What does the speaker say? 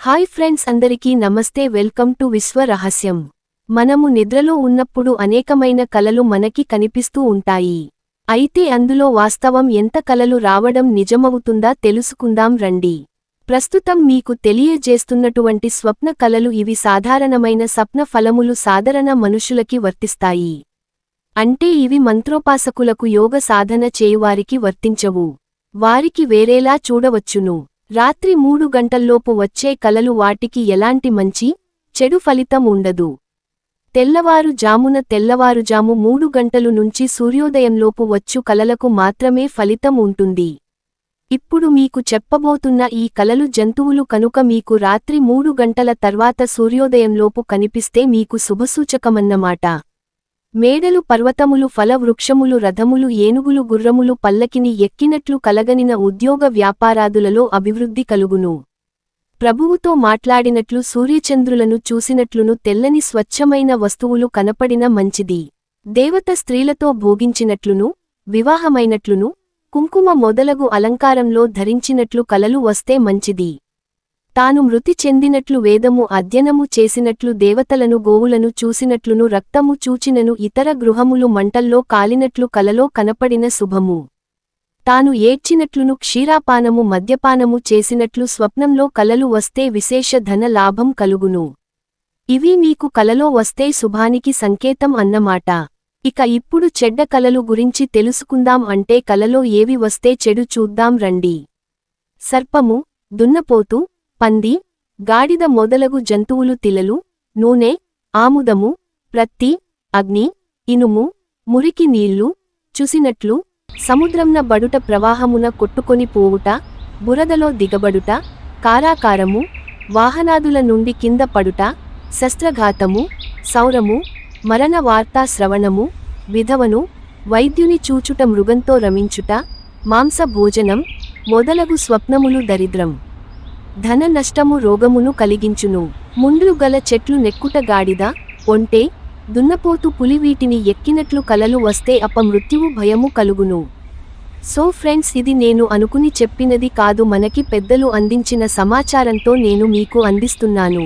Hi friends అందరికీ నమస్తే welcome to విశ్వ రహస్యం. మనము నిద్రలో ఉన్నప్పుడు అనేకమైన కలలు మనకి కనిపిస్తూ ఉంటాయి. అయితే అందులో వాస్తవం ఎంత కలలు రావడం నిజమవుతుందా తెలుసుకుందాం రండి. ప్రస్తుతం మీకు తెలియజేస్తున్నటువంటి స్వప్న కలలు ఇవి సాధారణమైన స్వప్న ఫలములు సాధారణ మనుషులకి వర్తిస్తాయి. అంటే ఇవి మంత్రోపాసకులకు యోగ సాధన చేయువారికి వర్తించవు. వారికి వేరేలా చూడవచ్చును. రాత్రి మూడు గంటల్లోపు వచ్చే కలలు వాటికి ఎలాంటి మంచి చెడు ఫలితం ఉండదు. తెల్లవారు జామున తెల్లవారుజాము మూడు గంటలు నుంచి సూర్యోదయంలోపు వచ్చు కలలకు మాత్రమే ఫలితం ఉంటుంది. ఇప్పుడు మీకు చెప్పబోతున్న ఈ కలలు జంతువులు కనుక మీకు రాత్రి మూడు గంటల తర్వాత సూర్యోదయంలోపు కనిపిస్తే మీకు శుభసూచకమన్నమాట. మేడలు పర్వతములు ఫలవృక్షములు రథములు ఏనుగులు గుర్రములు పల్లకిని ఎక్కినట్లు కలగనిన ఉద్యోగ వ్యాపారాదులలో అభివృద్ధి కలుగును. ప్రభువుతో మాట్లాడినట్లు సూర్యచంద్రులను చూసినట్లును తెల్లని స్వచ్ఛమైన వస్తువులు కనపడిన మంచిది. దేవత స్త్రీలతో భోగించినట్లును వివాహమైనట్లును కుంకుమ మొదలగు అలంకారంలో ధరించినట్లు కలలు వస్తే మంచిది. తాను మృతి చెందినట్లు వేదము అధ్యనము చేసినట్లు దేవతలను గోవులను చూసినట్లును రక్తము చూచినను ఇతర గృహములు మంటల్లో కాలినట్లు కలలో కనపడిన శుభము. తాను ఏడ్చినట్లును క్షీరాపానము మద్యపానము చేసినట్లు స్వప్నంలో కలలు వస్తే విశేష ధన లాభం కలుగును. ఇవి మీకు కలలో వస్తే శుభానికి సంకేతం అన్నమాట. ఇక ఇప్పుడు చెడ్డ కలలు గురించి తెలుసుకుందాం అంటే కలలో ఏవి వస్తే చెడు చూద్దాం రండి. సర్పము దున్నపోతు పంది గాడిద మొదలగు జంతువులు తిలలు నూనె ఆముదము ప్రత్తి అగ్ని ఇనుము మురికి నీళ్ళు చూసినట్లు సముద్రంన బడుట ప్రవాహమున కొట్టుకొని పోవుట బురదలో దిగబడుట కారాకారము వాహనాదుల నుండి కింద పడుట శస్త్రఘాతము సౌరము మరణ వార్తా శ్రవణము విధవను వైద్యుని చూచుట మృగంతో రమించుట మాంస భోజనం మొదలగు స్వప్నములు దరిద్రం. ధన నష్టము రోగమును కలిగించును. ముండ్లు గల చెట్లు నెక్కుట గాడిద ఒంటే దున్నపోతు పులి వీటిని ఎక్కినట్లు కలలు వస్తే అపమృత్యువు భయము కలుగును. సో ఫ్రెండ్స్ ఇది నేను అనుకుని చెప్పినది కాదు మనకి పెద్దలు అందించిన సమాచారంతో నేను మీకు అందిస్తున్నాను.